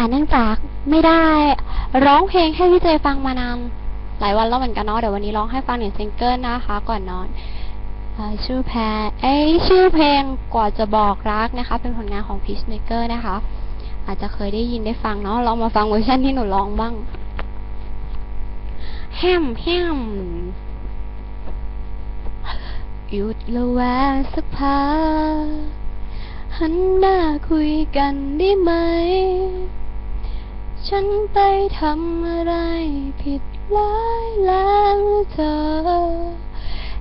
อ่าเนื่องจากไม่ได้ร้องเพลงให้พี่เจฟังมานานหลายวันแล้วเหมือนกันเนาะเดี๋ยววันนี้ร้องให้ฟังหนึ่งซิงเกิลนะคะ ก่อนนอนอชื่อแพรเอ้ชื่อเพลงกว่าจะบอกรักนะคะ เป็นผลงานของ Peacemaker นะคะ อาจจะเคยได้ยินได้ฟังเนาะลองมาฟังเวอร์ชันที่หนูร้องบ้างแฮมแฮมหยุดละแวสักพักหันหน้าคุยกันได้ไหม ฉันไปทำอะไรผิดร้ายแล้วเธอ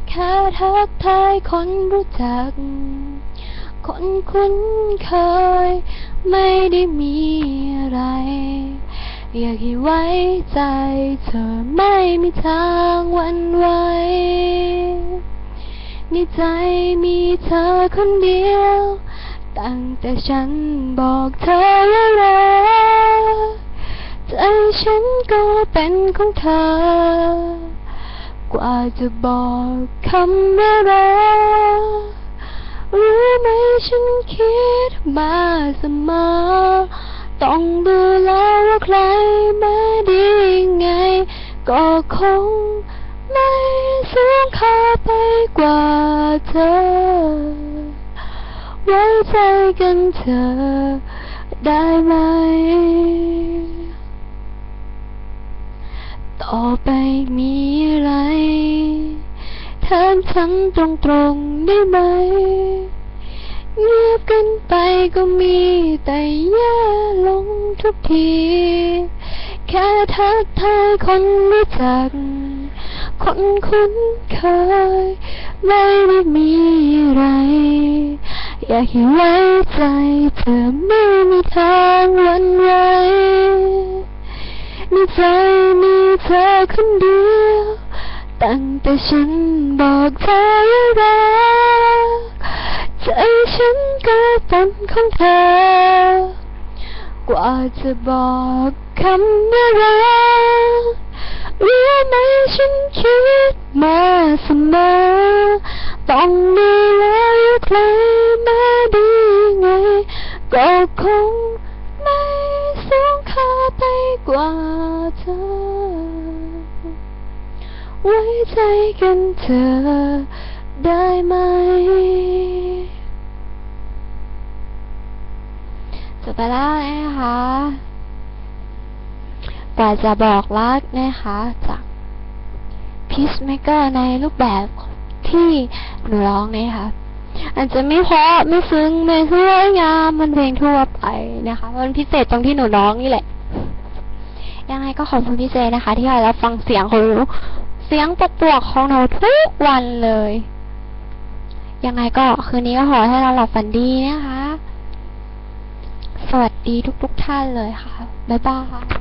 แค่ทักทายคนรู้จัก คนคุ้นเคย ไม่ได้มีอะไร อยากให้ไว้ใจเธอไม่มีทางวันไหวในใจมีเธอคนเดียว ตั้งแต่ฉันบอกเธอว่ารัก ใจฉันก็เป็นของเธอ กว่าจะบอกคำว่ารักรู้ไหมฉันคิดมาเสมอ ต้องดูแลว่าใครมาดียังไง ก็คงไม่สูงค่าไปกว่าเธอ ไว้ใจกันเธอได้ไหม ต่อไปมีอะไรถามฉันตรงๆได้ไหม เงียบกันไปก็มีแต่แย่ลงทุกที แค่ทักทายคนรู้จัก คนคุ้นเคย ไม่ได้มีอะไร อยากให้ไว้ใจเธอไม่มี คนเดียว ตั้งแต่ฉันบอกเธอรักใจฉันก็เป็นของเธอ กว่าจะบอกคำว่ารักรู้ไหมฉันคิดมาเสมอ ต้องมีแล้วใครมาดีไง ก็คงไม่สูงค่าไปกว่าเธอ ไว้ใจกันเธอได้ไหม จบไปแล้วนะคะกว่าจะบอกรักนะคะจาก Peacemaker ในรูปแบบที่หนูร้องนะคะอาจจะไม่เพราะไม่ซึ้งไม่สวยงามมันเพลงทั่วไปนะคะมันพิเศษตรงที่หนูร้องนี่แหละ ยังไงก็ขอบคุณพี่เจนะคะ ที่ให้เราฟังเสียงของหนู เสียงปวกๆของหนูทุกวันเลย ยังไงก็คืนนี้ก็ขอให้เราหลับฝันดีนะคะ สวัสดีทุกๆท่านเลยค่ะ บ๊ายบาย